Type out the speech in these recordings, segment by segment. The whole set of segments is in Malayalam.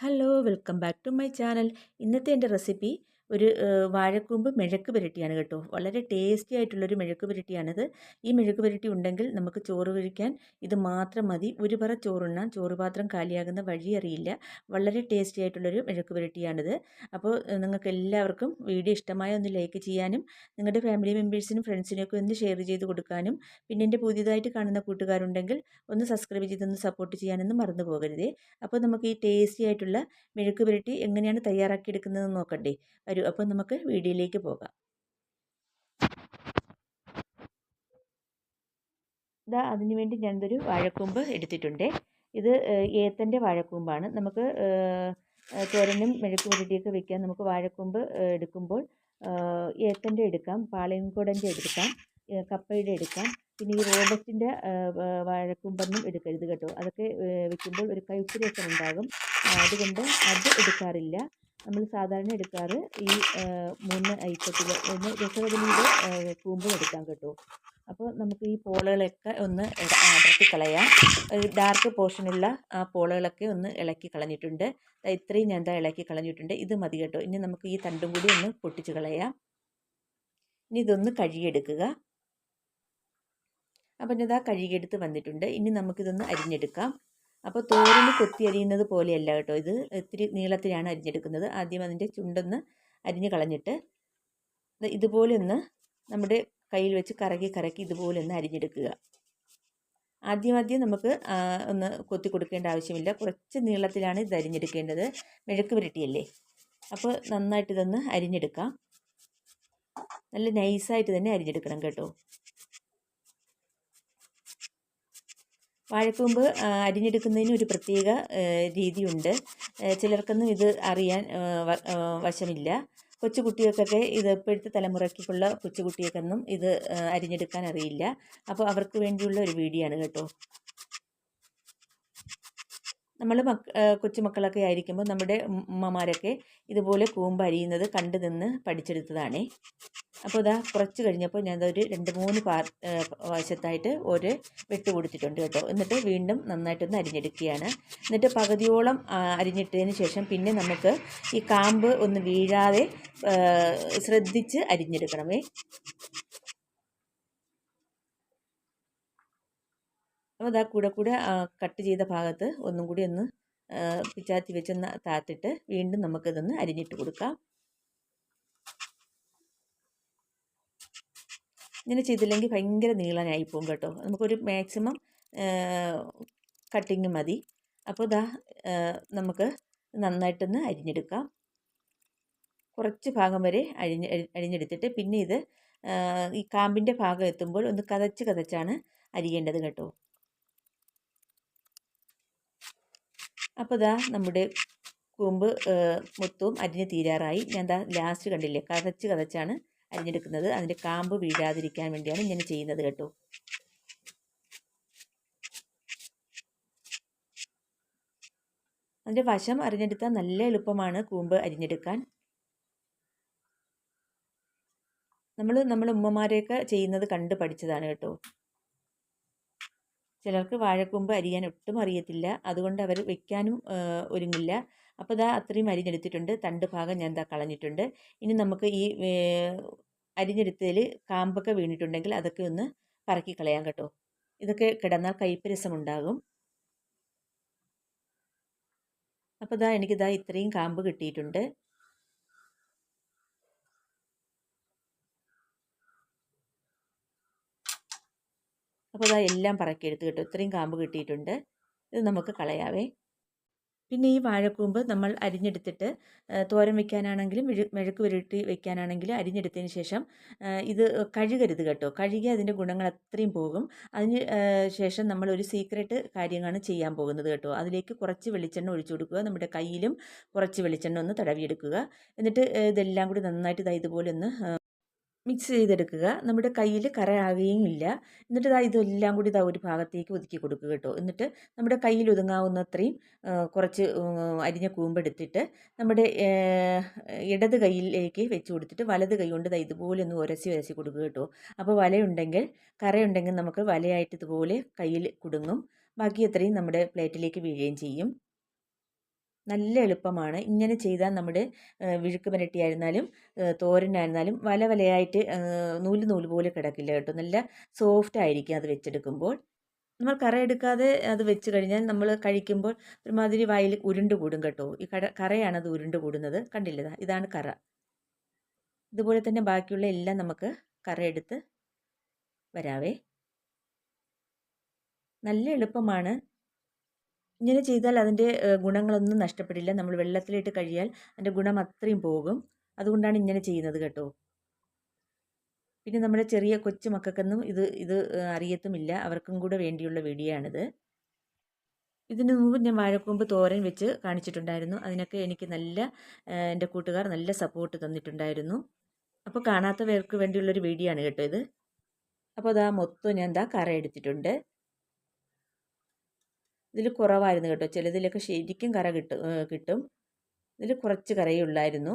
Hello welcome back to my channel ഇന്നത്തെ എന്റെ റെസിപ്പി ഒരു വാഴക്കൂമ്പ് മെഴക്ക് പുരട്ടിയാണ് കേട്ടോ. വളരെ ടേസ്റ്റി ആയിട്ടുള്ളൊരു മെഴക്ക് പുരട്ടിയാണിത്. ഈ മെഴക്ക് പുരട്ടി ഉണ്ടെങ്കിൽ നമുക്ക് ചോറ് കഴിക്കാൻ ഇത് മാത്രം മതി. ഒരു പറ ചോറുണ്ണാൻ ചോറ് പാത്രം കാലിയാകുന്ന വഴി അറിയില്ല. വളരെ ടേസ്റ്റി ആയിട്ടുള്ളൊരു മെഴക്ക് പുരട്ടിയാണിത്. അപ്പോൾ നിങ്ങൾക്ക് എല്ലാവർക്കും വീഡിയോ ഇഷ്ടമായ ഒന്ന് ലൈക്ക് ചെയ്യാനും നിങ്ങളുടെ ഫാമിലി മെമ്പേഴ്സിനും ഫ്രണ്ട്സിനൊക്കെ ഒന്ന് ഷെയർ ചെയ്ത് കൊടുക്കാനും പിന്നെ എന്റെ പുതിയതായിട്ട് കാണുന്ന കൂട്ടുകാരുണ്ടെങ്കിൽ ഒന്ന് സബ്സ്ക്രൈബ് ചെയ്തൊന്ന് സപ്പോർട്ട് ചെയ്യാനൊന്നും മറന്നു പോകരുതേ. അപ്പോൾ നമുക്ക് ഈ ടേസ്റ്റി ആയിട്ടുള്ള മെഴുക്ക് പുരട്ടി എങ്ങനെയാണ് തയ്യാറാക്കിയെടുക്കുന്നതെന്ന് നോക്കണ്ടേ. വരൂ. അപ്പോൾ നമുക്ക് വീഡിയോയിലേക്ക് പോകാം. ഇതാ അതിനു വേണ്ടി ഞാനിതൊരു വാഴക്കൂമ്പ് എടുത്തിട്ടുണ്ട്. ഇത് ഏത്തന്റെ വാഴക്കൂമ്പാണ്. നമുക്ക് തോരനും മെഴുക്ക് പുരട്ടിയൊക്കെ വെക്കാൻ നമുക്ക് വാഴക്കൂമ്പ് എടുക്കുമ്പോൾ ഏത്തന്റെ എടുക്കാം പാളയംകുടന്റെ എടുക്കാം കപ്പയുടെ എടുക്കാം. പിന്നെ ഈ റോബസ്റ്റിന്റെ വാഴക്കൂമ്പൊന്നും എടുക്കരുത് കേട്ടോ. അതൊക്കെ വെക്കുമ്പോൾ ഒരു കൈപ്പിടിയൊക്കെ ഉണ്ടാകും. അതുകൊണ്ട് അത് എടുക്കാറില്ല. നമ്മൾ സാധാരണ എടുക്കാറ് ഈ മൂന്ന് ഐറ്റത്തിൽ ഒന്ന് രസകദലിയുടെ കൂമ്പും എടുക്കാം കേട്ടോ. അപ്പോൾ നമുക്ക് ഈ പോളകളൊക്കെ ഒന്ന് ഇളക്കി കളയാം. ഡാർക്ക് പോർഷനുള്ള ആ പോളകളൊക്കെ ഒന്ന് ഇളക്കി കളഞ്ഞിട്ടുണ്ട്. ഇത്രയും ഞാൻ എന്താ ഇളക്കി കളഞ്ഞിട്ടുണ്ട്. ഇത് മതി കേട്ടോ. ഇനി നമുക്ക് ഈ തണ്ടും കൂടി ഒന്ന് പൊട്ടിച്ച് കളയാം. ഇനി ഇതൊന്ന് കഴുകിയെടുക്കുക. അപ്പം ഇതാ കഴുകിയെടുത്ത് വന്നിട്ടുണ്ട്. ഇനി നമുക്കിതൊന്ന് അരിഞ്ഞെടുക്കാം. അപ്പോൾ തോരന് കൊത്തി അരിയുന്നത് പോലെയല്ല കേട്ടോ ഇത്. ഇത്തിരി നീളത്തിലാണ് അരിഞ്ഞെടുക്കുന്നത്. ആദ്യം അതിന്റെ ചുണ്ടൊന്ന് അരിഞ്ഞ് കളഞ്ഞിട്ട് ഇതുപോലെ ഒന്ന് നമ്മുടെ കയ്യിൽ വെച്ച് കറക്കി കറക്കി ഇതുപോലെ ഒന്ന് അരിഞ്ഞെടുക്കുക. ആദ്യം ആദ്യം നമുക്ക് ഒന്ന് കൊത്തി കൊടുക്കേണ്ട ആവശ്യമില്ല. കുറച്ച് നീളത്തിലാണ് ഇത് അരിഞ്ഞെടുക്കേണ്ടത്. മെഴുക്ക് പുരട്ടിയല്ലേ? അപ്പോൾ നന്നായിട്ട് ഇതൊന്ന് അരിഞ്ഞെടുക്കാം. നല്ല നൈസായിട്ട് തന്നെ അരിഞ്ഞെടുക്കണം കേട്ടോ. വാഴക്കൂമ്പ് അരിഞ്ഞെടുക്കുന്നതിന് ഒരു പ്രത്യേക രീതിയുണ്ട്. ചിലർക്കൊന്നും ഇത് അറിയാൻ വശമില്ല. കൊച്ചുകുട്ടികൾക്കൊക്കെ ഇത് ഇപ്പോഴത്തെ തലമുറയ്ക്കുള്ള കൊച്ചുകുട്ടികൾക്കൊന്നും ഇത് അരിഞ്ഞെടുക്കാൻ അറിയില്ല. അപ്പോൾ അവർക്ക് വേണ്ടിയുള്ള ഒരു വീഡിയോ ആണ് കേട്ടോ. നമ്മൾ മക്ക കൊച്ചുമക്കളൊക്കെ ആയിരിക്കുമ്പോൾ നമ്മുടെ ഉമ്മമാരൊക്കെ ഇതുപോലെ കൂമ്പ് അരിയുന്നത് കണ്ടു നിന്ന് പഠിച്ചെടുത്തതാണേ. അപ്പോൾ ഇതാ കുറച്ച് കഴിഞ്ഞപ്പോൾ ഞാൻ ഒരു രണ്ട് മൂന്ന് പാർ വശത്തായിട്ട് ഒരു വെട്ട് കൊടുത്തിട്ടുണ്ട് കേട്ടോ. എന്നിട്ട് വീണ്ടും നന്നായിട്ടൊന്ന് അരിഞ്ഞെടുക്കുകയാണ്. എന്നിട്ട് പകുതിയോളം അരിഞ്ഞിട്ടതിന് ശേഷം പിന്നെ നമുക്ക് ഈ കാമ്പ് ഒന്ന് വീഴാതെ ശ്രദ്ധിച്ച് അരിഞ്ഞെടുക്കണമേ. അപ്പോൾ അതാ കൂടെ കൂടെ കട്ട് ചെയ്ത ഭാഗത്ത് ഒന്നും കൂടി ഒന്ന് പിച്ചാത്തി വെച്ചൊന്ന് താത്തിട്ട് വീണ്ടും നമുക്കിതൊന്ന് അരിഞ്ഞിട്ട് കൊടുക്കാം. ഇങ്ങനെ ചെയ്തില്ലെങ്കിൽ ഭയങ്കര നീളനായി പോകും കേട്ടോ. നമുക്കൊരു മാക്സിമം കട്ടിങ് മതി. അപ്പോൾ ഇതാ നമുക്ക് നന്നായിട്ടൊന്ന് അരിഞ്ഞെടുക്കാം. കുറച്ച് ഭാഗം വരെ അരിഞ്ഞ് അരിഞ്ഞെടുത്തിട്ട് പിന്നെ ഇത് ഈ കാമ്പിന്റെ ഭാഗം എത്തുമ്പോൾ ഒന്ന് കതച്ച് കതച്ചാണ് അരിയേണ്ടത് കേട്ടോ. അപ്പോൾ ഇതാ നമ്മുടെ കൂമ്പ് മൊത്തവും അരിഞ്ഞ് തീരാറായി. ഞാൻ ദാ ലാസ്റ്റ് കണ്ടില്ലേ കതച്ച് കതച്ചാണ് അരിഞ്ഞെടുക്കുന്നത്. അതിന്റെ കാമ്പ് വീഴാതിരിക്കാൻ വേണ്ടിയാണ് ഇങ്ങനെ ചെയ്യുന്നത് കേട്ടോ. അതിന്റെ വശം അരിഞ്ഞെടുത്താൽ നല്ല എളുപ്പമാണ് കൂമ്പ് അരിഞ്ഞെടുക്കാൻ. നമ്മൾ നമ്മൾ ഉമ്മമാരെയൊക്കെ ചെയ്യുന്നത് കണ്ട് പഠിച്ചതാണ് കേട്ടോ. ചിലർക്ക് വാഴക്കൊമ്പ് അരിയാൻ ഒട്ടും അറിയത്തില്ല. അതുകൊണ്ട് അവർ വെക്കാനും ഒരുങ്ങില്ല. അപ്പോൾ ഇതാ അത്രയും അരിഞ്ഞെടുത്തിട്ടുണ്ട്. തണ്ട് ഭാഗം ഞാൻ ഇതാ കളഞ്ഞിട്ടുണ്ട്. ഇനി നമുക്ക് ഈ അരിഞ്ഞെടുത്തതിൽ കാമ്പൊക്കെ വീണിട്ടുണ്ടെങ്കിൽ അതൊക്കെ ഒന്ന് പറക്കി കളയാം കേട്ടോ. ഇതൊക്കെ കിടന്നാൽ കയ്പ്പ് രസമുണ്ടാകും. അപ്പോൾ ഇതാ എനിക്കിതാ ഇത്രയും കാമ്പ് കിട്ടിയിട്ടുണ്ട്. അപ്പോൾ അതാ എല്ലാം പറക്കിയെടുത്ത് കിട്ടും. ഇത്രയും കാമ്പ് കിട്ടിയിട്ടുണ്ട്. ഇത് നമുക്ക് കളയാവേ. പിന്നെ ഈ വാഴക്കൂമ്പ് നമ്മൾ അരിഞ്ഞെടുത്തിട്ട് തോരൻ വെക്കാനാണെങ്കിലും മെഴുക്ക് പുരട്ടി വെക്കാനാണെങ്കിലും അരിഞ്ഞെടുത്തതിന് ശേഷം ഇത് കഴുകരുത് കേട്ടോ. കഴുകി അതിന്റെ ഗുണങ്ങൾ അത്രയും പോകും. അതിന് ശേഷം നമ്മൾ ഒരു സീക്രട്ട് കാര്യങ്ങളാണ് ചെയ്യാൻ പോകുന്നത് കേട്ടോ. അതിലേക്ക് കുറച്ച് വെളിച്ചെണ്ണ ഒഴിച്ചു കൊടുക്കുക. നമ്മുടെ കയ്യിലും കുറച്ച് വെളിച്ചെണ്ണ ഒന്ന് തടവിയെടുക്കുക. എന്നിട്ട് ഇതെല്ലാം കൂടി നന്നായിട്ട് ഇതാ ഇതുപോലെ ഒന്ന് മിക്സ് ചെയ്തെടുക്കുക നമ്മുടെ കയ്യിൽ കറയാകുകയും ഇല്ല എന്നിട്ട് ഇതാ ഇതെല്ലാം കൂടി ഇതാ ഒരു ഭാഗത്തേക്ക് ഒതുക്കി കൊടുക്കുക കേട്ടോ. എന്നിട്ട് നമ്മുടെ കയ്യിൽ ഒതുങ്ങാവുന്നത്രയും കുറച്ച് അരിഞ്ഞ കൂമ്പെടുത്തിട്ട് നമ്മുടെ ഇടത് കയ്യിലേക്ക് വെച്ച് കൊടുത്തിട്ട് വലത് കൈ കൊണ്ട് ഇതാ ഇതുപോലെ ഒന്ന് ഉരസി ഉരസി കൊടുക്കുക കേട്ടോ. അപ്പോൾ വലയുണ്ടെങ്കിൽ കറയുണ്ടെങ്കിൽ നമുക്ക് വലയായിട്ട് ഇതുപോലെ കയ്യിൽ കുടുങ്ങും. ബാക്കി അത്രയും നമ്മുടെ പ്ലേറ്റിലേക്ക് വീഴുകയും ചെയ്യും. നല്ല എളുപ്പമാണ്. ഇങ്ങനെ ചെയ്താൽ നമ്മുടെ വിഴുക്ക് പുരട്ടിയായിരുന്നാലും തോരനായിരുന്നാലും വല വലയായിട്ട് നൂൽ നൂൽ പോലെ കിടക്കില്ല കേട്ടോ. നല്ല സോഫ്റ്റ് ആയിരിക്കും അത് വെച്ചെടുക്കുമ്പോൾ. നമ്മൾ കറ എടുക്കാതെ അത് വെച്ച് കഴിഞ്ഞാൽ നമ്മൾ കഴിക്കുമ്പോൾ ഒരുമാതിരി വായിൽ ഉരുണ്ട് കൂടും കേട്ടോ. ഈ കട കറയാണ് അത് ഉരുണ്ട് കൂടുന്നത്. കണ്ടില്ലതാ ഇതാണ് കറ. ഇതുപോലെ തന്നെ ബാക്കിയുള്ള എല്ലാം നമുക്ക് കറ എടുത്ത് വരാവേ. നല്ല എളുപ്പമാണ്. ഇങ്ങനെ ചെയ്താൽ അതിന്റെ ഗുണങ്ങളൊന്നും നഷ്ടപ്പെടില്ല. നമ്മൾ വെള്ളത്തിലിട്ട് കഴിയാൽ അതിന്റെ ഗുണം അത്രയും പോകും. അതുകൊണ്ടാണ് ഇങ്ങനെ ചെയ്യുന്നത് കേട്ടോ. പിന്നെ നമ്മുടെ ചെറിയ കൊച്ചു മക്കൾക്കൊന്നും ഇത് ഇത് അറിയത്തുമില്ല. അവർക്കും കൂടെ വേണ്ടിയുള്ള വീഡിയോ ആണിത് ഇതിനു മുമ്പ് ഞാൻ വാഴക്കൂമ്പ് തോരൻ വെച്ച് കാണിച്ചിട്ടുണ്ടായിരുന്നു. അതിനൊക്കെ എനിക്ക് നല്ല എന്റെ കൂട്ടുകാർ നല്ല സപ്പോർട്ട് തന്നിട്ടുണ്ടായിരുന്നു. അപ്പോൾ കാണാത്തവർക്ക് വേണ്ടിയുള്ളൊരു വീഡിയോ ആണ് കേട്ടോ ഇത്. അപ്പോൾ അതാ മൊത്തം ഞാൻ എന്താ കറ എടുത്തിട്ടുണ്ട്. ഇതിൽ കുറവായിരുന്നു കേട്ടോ. ചിലതിലൊക്കെ ശരിക്കും കറ കിട്ടും കിട്ടും. ഇതിൽ കുറച്ച് കറയേ ഉള്ളായിരുന്നു.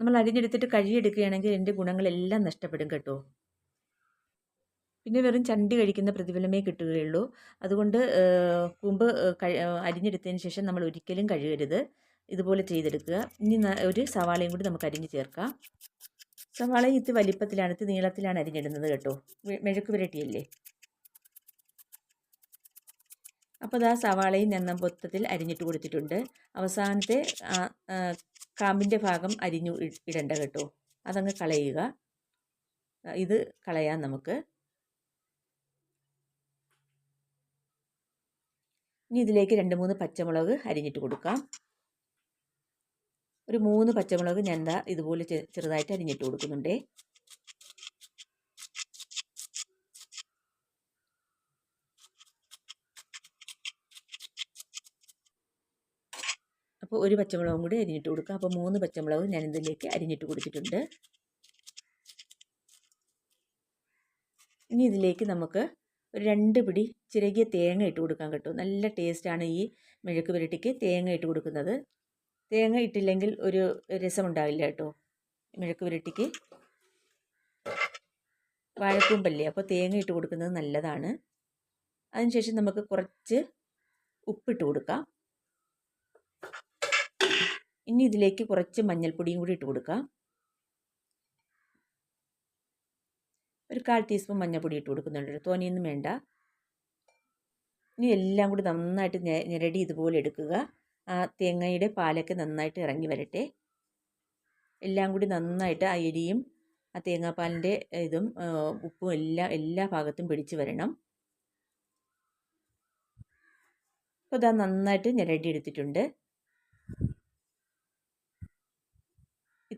നമ്മൾ അരിഞ്ഞെടുത്തിട്ട് കഴുകിയെടുക്കുകയാണെങ്കിൽ എന്റെ ഗുണങ്ങളെല്ലാം നഷ്ടപ്പെടും കേട്ടോ. പിന്നെ വെറും ചണ്ടി കഴിക്കുന്ന പ്രതിഫലമേ കിട്ടുകയുള്ളൂ. അതുകൊണ്ട് കൂമ്പ് അരിഞ്ഞെടുത്തതിന് ശേഷം നമ്മൾ ഒരിക്കലും കഴുകരുത്. ഇതുപോലെ ചെയ്തെടുക്കുക. ഇനി ഒരു സവാളയും കൂടി നമുക്ക് അരിഞ്ഞ് ചേർക്കാം. സവാള ഇത് വലിപ്പത്തിലാണ് ഇത് നീളത്തിലാണ് അരിഞ്ഞിടുന്നത് കേട്ടോ. മെഴുക്ക് പുരട്ടിയല്ലേ? അപ്പോൾ അത് ആ സവാളയും നെന്നം പൊത്തത്തിൽ അരിഞ്ഞിട്ട് കൊടുത്തിട്ടുണ്ട്. അവസാനത്തെ കാമ്പിന്റെ ഭാഗം അരിഞ്ഞു ഇടണ്ട കേട്ടോ. അതങ്ങ് കളയുക. ഇത് കളയാം നമുക്ക്. ഇനി ഇതിലേക്ക് രണ്ട് മൂന്ന് പച്ചമുളക് അരിഞ്ഞിട്ട് കൊടുക്കാം. ഒരു മൂന്ന് പച്ചമുളക് ഞാൻ എന്താ ഇതുപോലെ ചെറുതായിട്ട് അരിഞ്ഞിട്ട് കൊടുക്കുന്നുണ്ടേ. അപ്പോൾ ഒരു പച്ചമുളകും കൂടി അരിഞ്ഞിട്ട് കൊടുക്കാം. അപ്പോൾ മൂന്ന് പച്ചമുളക് ഞാൻ ഇതിലേക്ക് അരിഞ്ഞിട്ട് കൊടുത്തിട്ടുണ്ട്. ഇനി ഇതിലേക്ക് നമുക്ക് ഒരു രണ്ട് പിടി ചിരകിയ തേങ്ങ ഇട്ട് കൊടുക്കാൻ കിട്ടും. നല്ല ടേസ്റ്റാണ് ഈ മെഴുക്ക് പുരട്ടിക്ക് തേങ്ങ ഇട്ട് കൊടുക്കുന്നത്. തേങ്ങ ഇട്ടില്ലെങ്കിൽ ഒരു രസമുണ്ടാവില്ല കേട്ടോ മെഴുക്ക് പുരട്ടിക്ക്. വാഴക്കൂമ്പല്ലേ? അപ്പോൾ തേങ്ങ ഇട്ട് കൊടുക്കുന്നത് നല്ലതാണ്. അതിനുശേഷം നമുക്ക് കുറച്ച് ഉപ്പിട്ട് കൊടുക്കാം. ഇനി ഇതിലേക്ക് കുറച്ച് മഞ്ഞൾപ്പൊടിയും കൂടി ഇട്ട് കൊടുക്കാം. ഒരു കാൽ ടീസ്പൂൺ മഞ്ഞൾപ്പൊടി ഇട്ട് കൊടുക്കുന്നുണ്ട് തോനെയൊന്നും വേണ്ട. ഇനി എല്ലാം കൂടി നന്നായിട്ട് ഞെരടി ഇതുപോലെ എടുക്കുക. ആ തേങ്ങയുടെ പാലൊക്കെ നന്നായിട്ട് ഇറങ്ങി വരട്ടെ. എല്ലാം കൂടി നന്നായിട്ട് ആ എരിയും ആ തേങ്ങാപ്പാലിന്റെ ഇതും ഉപ്പും എല്ലാം എല്ലാ ഭാഗത്തും പിടിച്ച് വരണം. അപ്പോൾ ഇതാ നന്നായിട്ട് ഞെരടി എടുത്തിട്ടുണ്ട്.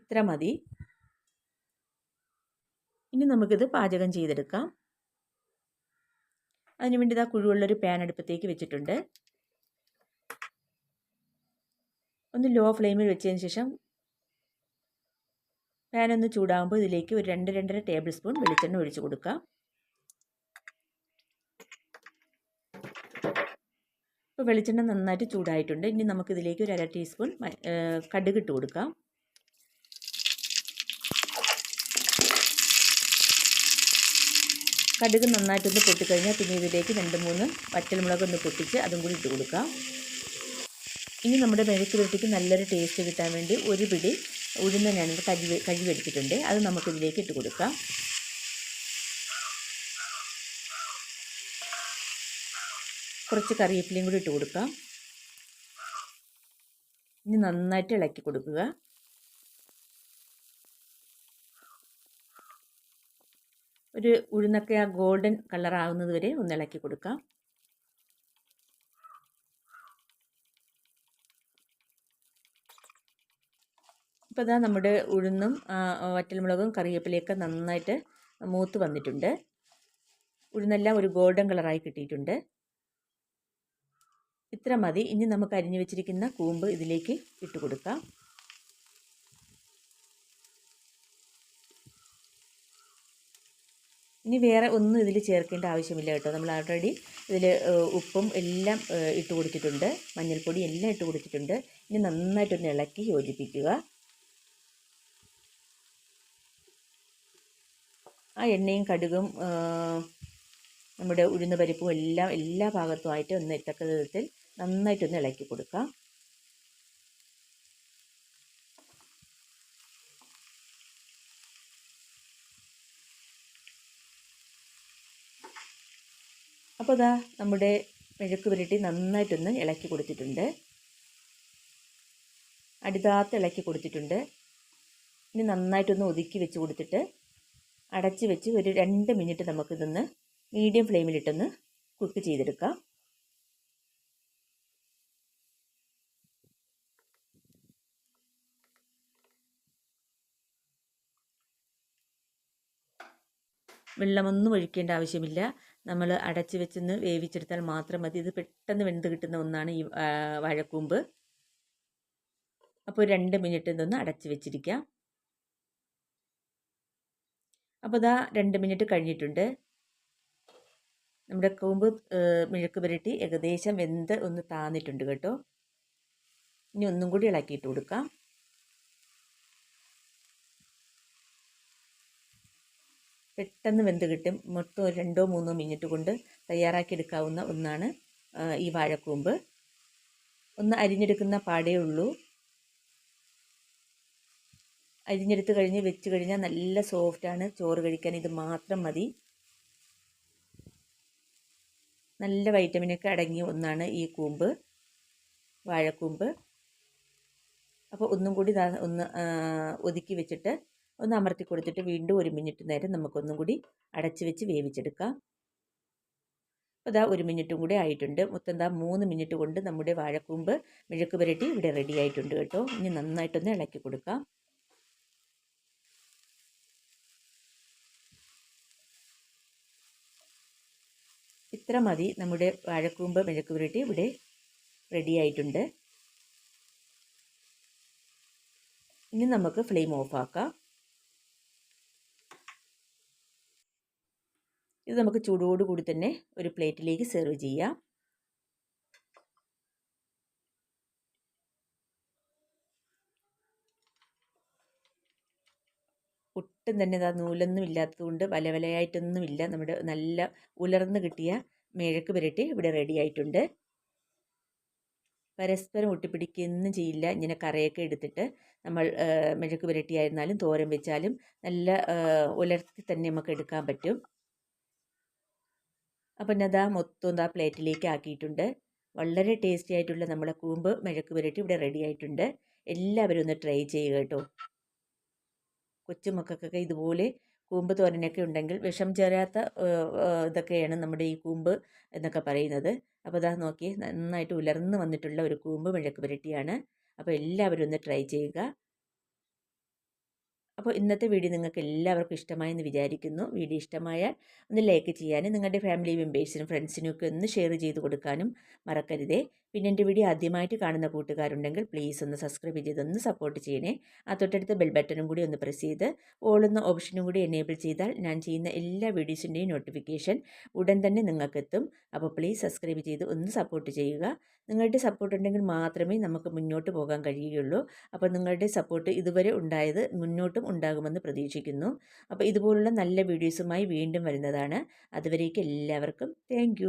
ഇത്ര മതി. ഇനി നമുക്കിത് പാചകം ചെയ്തെടുക്കാം. അതിനുവേണ്ടി ഇതാ കുഴിവുള്ളൊരു പാൻ അടുപ്പത്തേക്ക് വെച്ചിട്ടുണ്ട്. ഒന്ന് ലോ ഫ്ലെയിമിൽ വെച്ചതിന് ശേഷം പാൻ ഒന്ന് ചൂടാകുമ്പോൾ ഇതിലേക്ക് ഒരു രണ്ട് രണ്ടര ടേബിൾ സ്പൂൺ വെളിച്ചെണ്ണ ഒഴിച്ചു കൊടുക്കാം. ഇപ്പോൾ വെളിച്ചെണ്ണ നന്നായിട്ട് ചൂടായിട്ടുണ്ട്. ഇനി നമുക്കിതിലേക്ക് ഒരു അര ടീസ്പൂൺ കടുക് ഇട്ട് കൊടുക്കാം. കടുക് നന്നായിട്ടൊന്ന് പൊട്ടിക്കഴിഞ്ഞാൽ പിന്നെ ഇതിലേക്ക് രണ്ട് മൂന്ന് ഒന്ന് പൊട്ടിച്ച് അതും കൂടി ഇട്ട് കൊടുക്കാം. ഇനി നമ്മുടെ മെഴുക്ക് വരട്ടിക്ക് നല്ലൊരു ടേസ്റ്റ് കിട്ടാൻ വേണ്ടി ഒരു പിടി ഉഴുന്ന് ഞാനിത് കഴുകി കഴുകിയെടുത്തിട്ടുണ്ട് അത് നമുക്ക് ഇതിലേക്ക് ഇട്ട് കൊടുക്കാം. കുറച്ച് കറിവേപ്പിലയും കൂടി ഇട്ട് കൊടുക്കാം. ഇനി നന്നായിട്ട് ഇളക്കി കൊടുക്കുക. ഒരു ഉഴുന്നൊക്കെ ആ ഗോൾഡൻ കളർ ആകുന്നത് വരെ ഒന്ന് ഇളക്കി കൊടുക്കാം. ഇപ്പോൾ ഇതാ നമ്മുടെ ഉഴുന്നും വറ്റൽമുളകും കറിവേപ്പിലയൊക്കെ നന്നായിട്ട് മൂത്ത് വന്നിട്ടുണ്ട്. ഉഴുന്നെല്ലാം ഒരു ഗോൾഡൻ കളറായി കിട്ടിയിട്ടുണ്ട്. ഇത്ര മതി. ഇനി നമുക്ക് അരിഞ്ഞു വെച്ചിരിക്കുന്ന കൂമ്പ് ഇതിലേക്ക് ഇട്ട് കൊടുക്കാം. ഇനി വേറെ ഒന്നും ഇതിൽ ചേർക്കേണ്ട ആവശ്യമില്ല കേട്ടോ. നമ്മൾ ഓൾറെഡി ഇതിൽ ഉപ്പും എല്ലാം ഇട്ട് കൊടുത്തിട്ടുണ്ട്. മഞ്ഞൾപ്പൊടി എല്ലാം ഇട്ട് കൊടുത്തിട്ടുണ്ട്. ഇനി നന്നായിട്ടൊന്ന് ഇളക്കി യോജിപ്പിക്കുക. ആ എണ്ണയും കടുകും നമ്മുടെ ഉഴുന്ന് പരിപ്പും എല്ലാം എല്ലാ ഭാഗത്തുമായിട്ട് ഒന്ന് എത്തക്ക വിധത്തിൽ നന്നായിട്ടൊന്ന് ഇളക്കി കൊടുക്കാം. അപ്പോൾ ഇതാ നമ്മുടെ മെഴുക്ക് പുരട്ടി നന്നായിട്ടൊന്ന് ഇളക്കി കൊടുത്തിട്ടുണ്ട്. അടിതാത്ത് ഇളക്കി കൊടുത്തിട്ടുണ്ട്. ഇനി നന്നായിട്ടൊന്ന് ഒതുക്കി വെച്ച് കൊടുത്തിട്ട് അടച്ച് വെച്ച് ഒരു രണ്ട് മിനിറ്റ് നമുക്കിതൊന്ന് മീഡിയം ഫ്ലെയിമിലിട്ടൊന്ന് കുക്ക് ചെയ്തെടുക്കാം. വെള്ളമൊന്നും ഒഴിക്കേണ്ട ആവശ്യമില്ല. നമ്മൾ അടച്ച് വെച്ചൊന്ന് വേവിച്ചെടുത്താൽ മാത്രം മതി. ഇത് പെട്ടെന്ന് വെന്ത് കിട്ടുന്ന ഒന്നാണ് ഈ വാഴക്കൂമ്പ്. അപ്പോൾ രണ്ട് മിനിറ്റ് ഇതൊന്ന് അടച്ച് വെച്ചിരിക്കാം. അപ്പോൾ ഇതാ രണ്ട് മിനിറ്റ് കഴിഞ്ഞിട്ടുണ്ട്. നമ്മുടെ കൂമ്പ് മിഴുക്ക് പുരട്ടി ഏകദേശം വെന്ത് ഒന്ന് താന്നിട്ടുണ്ട് കേട്ടോ. ഇനി ഒന്നും കൂടി ഇളക്കിയിട്ട് കൊടുക്കാം. പെട്ടെന്ന് വെന്ത് കിട്ടും. മൊത്തം രണ്ടോ മൂന്നോ മിനിറ്റ് കൊണ്ട് തയ്യാറാക്കി എടുക്കാവുന്ന ഒന്നാണ് ഈ വാഴക്കൂമ്പ്. ഒന്ന് അരിഞ്ഞെടുക്കുന്ന പാടേ ഉള്ളൂ. അരിഞ്ഞെടുത്ത് കഴിഞ്ഞ് വെച്ച് കഴിഞ്ഞാൽ നല്ല സോഫ്റ്റാണ് ചോറ് കഴിക്കാൻ ഇത് മാത്രം മതി. നല്ല വൈറ്റമിനൊക്കെ അടങ്ങിയ ഒന്നാണ് ഈ കൂമ്പ് വാഴക്കൂമ്പ്. അപ്പോൾ ഒന്നും കൂടി ഒന്ന് ഒതുക്കി വെച്ചിട്ട് ഒന്ന് അമർത്തി കൊടുത്തിട്ട് വീണ്ടും ഒരു മിനിറ്റ് നേരം നമുക്കൊന്നും കൂടി അടച്ച് വെച്ച് വേവിച്ചെടുക്കാം. ഇതാ ഒരു മിനിറ്റും കൂടി ആയിട്ടുണ്ട്. മൊത്തം എന്താ മൂന്ന് മിനിറ്റ് കൊണ്ട് നമ്മുടെ വാഴക്കൂമ്പ് മെഴുക്ക് പുരട്ടി ഇവിടെ റെഡി ആയിട്ടുണ്ട് കേട്ടോ. ഇനി നന്നായിട്ടൊന്ന് ഇളക്കി കൊടുക്കാം. ഇത്ര മതി. നമ്മുടെ വാഴക്കൂമ്പ് മെഴുക്ക് പുരട്ടി ഇവിടെ റെഡി ആയിട്ടുണ്ട്. ഇനി നമുക്ക് ഫ്ലെയിം ഓഫാക്കാം ഇത് നമുക്ക് ചൂടോടുകൂടി തന്നെ ഒരു പ്ലേറ്റിലേക്ക് സെർവ് ചെയ്യാം. ഒട്ടും തന്നെ ഇതാ നൂലൊന്നും ഇല്ലാത്തതുകൊണ്ട് വല വലയായിട്ടൊന്നുമില്ല. നമ്മുടെ നല്ല ഉലർന്ന് കിട്ടിയ മേഴക്ക് പുരട്ടി ഇവിടെ റെഡി ആയിട്ടുണ്ട്. പരസ്പരം ഒട്ടിപ്പിടിക്കൊന്നും ചെയ്യില്ല. ഇങ്ങനെ കറയൊക്കെ എടുത്തിട്ട് നമ്മൾ മെഴുക്ക് പുരട്ടിയായിരുന്നാലും തോരൻ വെച്ചാലും നല്ല ഉലർത്തി തന്നെ നമുക്ക് എടുക്കാൻ പറ്റും. അപ്പം ഞാൻ അതാ മൊത്തം എന്താ പ്ലേറ്റിലേക്ക് ആക്കിയിട്ടുണ്ട്. വളരെ ടേസ്റ്റി ആയിട്ടുള്ള നമ്മുടെ കൂമ്പ് മെഴുക്ക് പുരട്ടി ഇവിടെ റെഡി ആയിട്ടുണ്ട്. എല്ലാവരും ഒന്ന് ട്രൈ ചെയ്യുക കേട്ടോ. കൊച്ചുമക്കൾക്കൊക്കെ ഇതുപോലെ കൂമ്പ് തോരനൊക്കെ ഉണ്ടെങ്കിൽ വിഷം ചേരാത്ത ഇതൊക്കെയാണ് നമ്മുടെ ഈ കൂമ്പ് എന്നൊക്കെ പറയുന്നത്. അപ്പോൾ അതാ നോക്കി നന്നായിട്ട് ഉലർന്ന് വന്നിട്ടുള്ള ഒരു കൂമ്പ് മെഴുക്ക് പുരട്ടിയാണ്. അപ്പോൾ എല്ലാവരും ഒന്ന് ട്രൈ ചെയ്യുക. അപ്പോൾ ഇന്നത്തെ വീഡിയോ നിങ്ങൾക്ക് എല്ലാവർക്കും ഇഷ്ടമായെന്ന് വിചാരിക്കുന്നു. വീഡിയോ ഇഷ്ടമായാൽ ഒന്ന് ലൈക്ക് ചെയ്യാനും നിങ്ങളുടെ ഫാമിലി മെമ്പേഴ്സിനും ഫ്രണ്ട്സിനും ഒക്കെ ഒന്ന് ഷെയർ ചെയ്ത് കൊടുക്കാനും മറക്കരുതേ. പിന്നെ എന്റെ വീഡിയോ ആദ്യമായിട്ട് കാണുന്ന കൂട്ടുകാരുണ്ടെങ്കിൽ പ്ലീസ് ഒന്ന് സബ്സ്ക്രൈബ് ചെയ്തൊന്ന് സപ്പോർട്ട് ചെയ്യണേ. ആ തൊട്ടടുത്ത ബെൽ ബട്ടണും കൂടി ഒന്ന് പ്രസ് ചെയ്ത് ഓളുന്ന ഓപ്ഷനും കൂടി എനേബിൾ ചെയ്താൽ ഞാൻ ചെയ്യുന്ന എല്ലാ വീഡിയോസിന്റെയും നോട്ടിഫിക്കേഷൻ ഉടൻ തന്നെ നിങ്ങൾക്കെത്തും. അപ്പോൾ പ്ലീസ് സബ്സ്ക്രൈബ് ചെയ്ത് ഒന്ന് സപ്പോർട്ട് ചെയ്യുക. നിങ്ങളുടെ സപ്പോർട്ട് ഉണ്ടെങ്കിൽ മാത്രമേ നമുക്ക് മുന്നോട്ട് പോകാൻ കഴിയുകയുള്ളൂ. അപ്പോൾ നിങ്ങളുടെ സപ്പോർട്ട് ഇതുവരെ ഉണ്ടായത് മുന്നോട്ടും ഉണ്ടാകുമെന്ന് പ്രതീക്ഷിക്കുന്നു. അപ്പോൾ ഇതുപോലുള്ള നല്ല വീഡിയോസുമായി വീണ്ടും വരുന്നതാണ്. അതുവരേക്ക് എല്ലാവർക്കും താങ്ക്